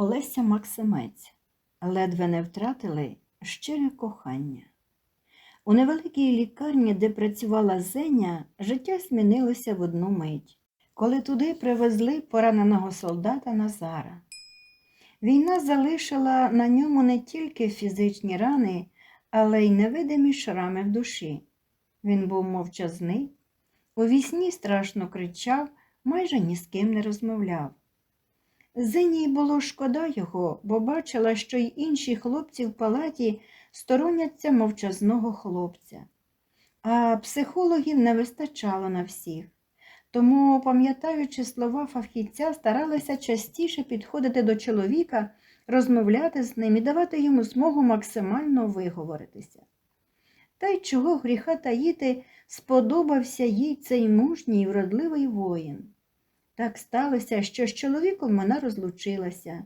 Олеся Максимець ледве не втратили щире кохання. У невеликій лікарні, де працювала Зеня, життя змінилося в одну мить, коли туди привезли пораненого солдата Назара. Війна залишила на ньому не тільки фізичні рани, але й невидимі шрами в душі. Він був мовчазний, у вісні страшно кричав, майже ні з ким не розмовляв. Зині було шкода його, бо бачила, що й інші хлопці в палаті стороняться мовчазного хлопця. А психологів не вистачало на всіх. Тому, пам'ятаючи слова фахівця, старалася частіше підходити до чоловіка, розмовляти з ним і давати йому змогу максимально виговоритися. Та й чого гріха таїти, сподобався їй цей мужній вродливий воїн. Так сталося, що з чоловіком вона розлучилася,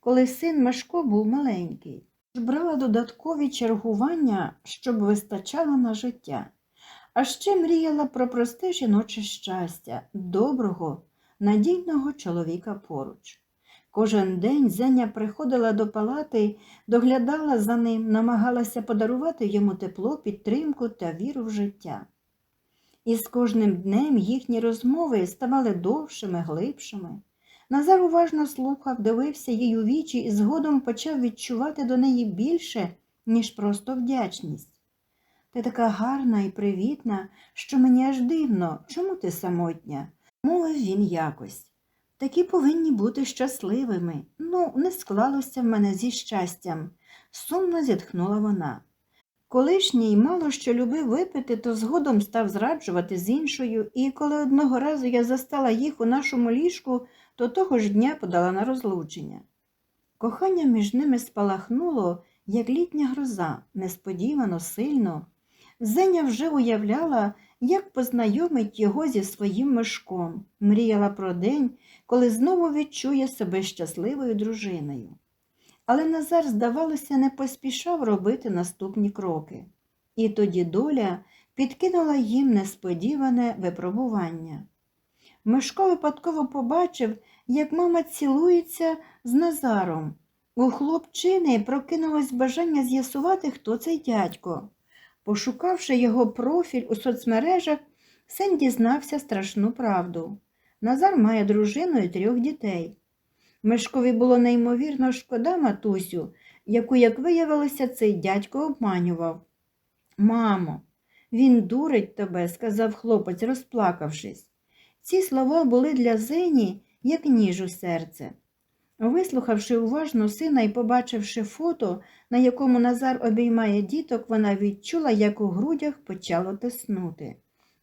коли син Машко був маленький. Брала додаткові чергування, щоб вистачало на життя. А ще мріяла про просте жіноче щастя, доброго, надійного чоловіка поруч. Кожен день Зеня приходила до палати, доглядала за ним, намагалася подарувати йому тепло, підтримку та віру в життя. І з кожним днем їхні розмови ставали довшими, глибшими. Назар уважно слухав, дивився їй у вічі і згодом почав відчувати до неї більше, ніж просто вдячність. Ти така гарна і привітна, що мені аж дивно, чому ти самотня? мовив він якось. Такі повинні бути щасливими. Ну, не склалося в мене зі щастям, сумно зітхнула вона. Колишній мало що любив випити, то згодом став зраджувати з іншою, і коли одного разу я застала їх у нашому ліжку, то того ж дня подала на розлучення. Кохання між ними спалахнуло, як літня гроза, несподівано, сильно. Зеня вже уявляла, як познайомить його зі своїм мешком, мріяла про день, коли знову відчує себе щасливою дружиною. Але Назар, здавалося, не поспішав робити наступні кроки. І тоді доля підкинула їм несподіване випробування. Мишко випадково побачив, як мама цілується з Назаром. У хлопчини прокинулось бажання з'ясувати, хто цей дядько. Пошукавши його профіль у соцмережах, син дізнався страшну правду. Назар має дружину і трьох дітей. Мишкові було неймовірно шкода матусю, яку, як виявилося, цей дядько обманював. Мамо, він дурить тебе, сказав хлопець, розплакавшись. Ці слова були для Зені, як ніж у серце. Вислухавши уважно сина і побачивши фото, на якому Назар обіймає діток, вона відчула, як у грудях почало тиснути.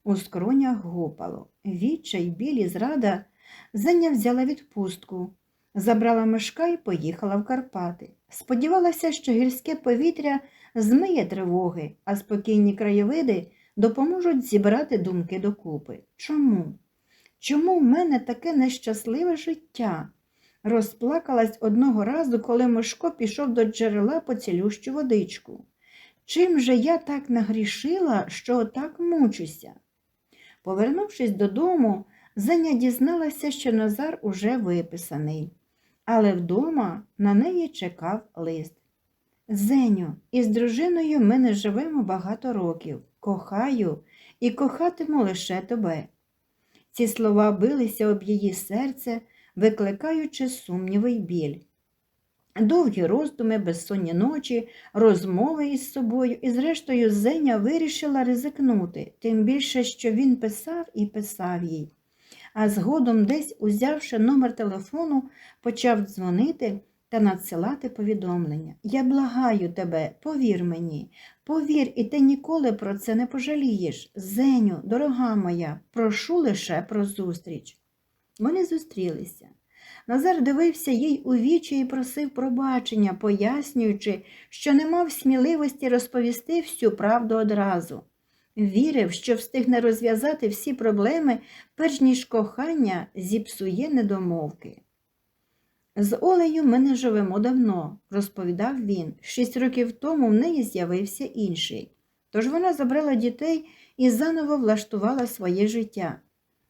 У скронях гупало. Відчай, білі, зрада. Зеня взяла відпустку, забрала мешка і поїхала в Карпати. Сподівалася, що гірське повітря змиє тривоги, а спокійні краєвиди допоможуть зібрати думки докупи. Чому? Чому в мене таке нещасливе життя? Розплакалась одного разу, коли Мишко пішов до джерела по цілющу водичку. Чим же я так нагрішила, що отак мучуся? Повернувшись додому, Зеня дізналася, що Назар уже виписаний, але вдома на неї чекав лист. Зеню, із дружиною ми не живемо багато років, кохаю і кохатиму лише тебе. Ці слова билися об її серце, викликаючи сумніви й біль. Довгі роздуми, безсонні ночі, розмови із собою, і, зрештою, Зеня вирішила ризикнути, тим більше, що він писав і писав їй. А згодом, десь, узявши номер телефону, почав дзвонити та надсилати повідомлення. Я благаю тебе, повір мені, повір, і ти ніколи про це не пожалієш. Зеню, дорога моя, прошу лише про зустріч. Вони зустрілися. Назар дивився їй у вічі і просив пробачення, пояснюючи, що не мав сміливості розповісти всю правду одразу. Вірив, що встигне розв'язати всі проблеми, перш ніж кохання зіпсує недомовки. З Олею ми не живемо давно, розповідав він. Шість років тому в неї з'явився інший. Тож вона забрала дітей і заново влаштувала своє життя.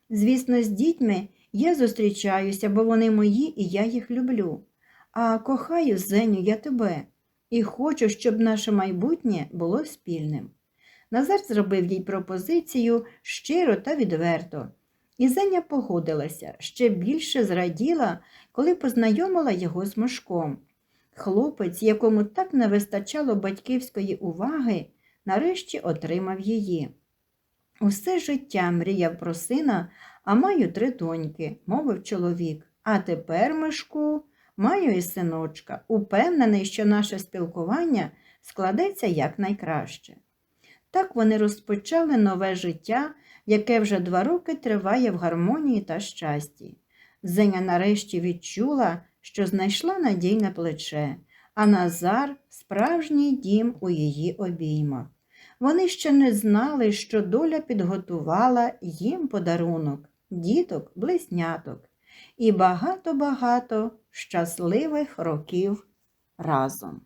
Звісно, з дітьми я зустрічаюся, бо вони мої і я їх люблю. А кохаю, Зеню, я тебе і хочу, щоб наше майбутнє було спільним. Назар зробив їй пропозицію щиро та відверто, і Зеня погодилася, ще більше зраділа, коли познайомила його з Мошком. Хлопець, якому так не вистачало батьківської уваги, нарешті отримав її. Усе життя мріяв про сина, а маю три доньки, мовив чоловік. А тепер, Мишку, маю і синочка, упевнений, що наше спілкування складеться якнайкраще. Так вони розпочали нове життя, яке вже два роки триває в гармонії та щасті. Зеня нарешті відчула, що знайшла надійне плече, а Назар справжній дім у її обіймах. Вони ще не знали, що доля підготувала їм подарунок, діток, близняток і багато-багато щасливих років разом.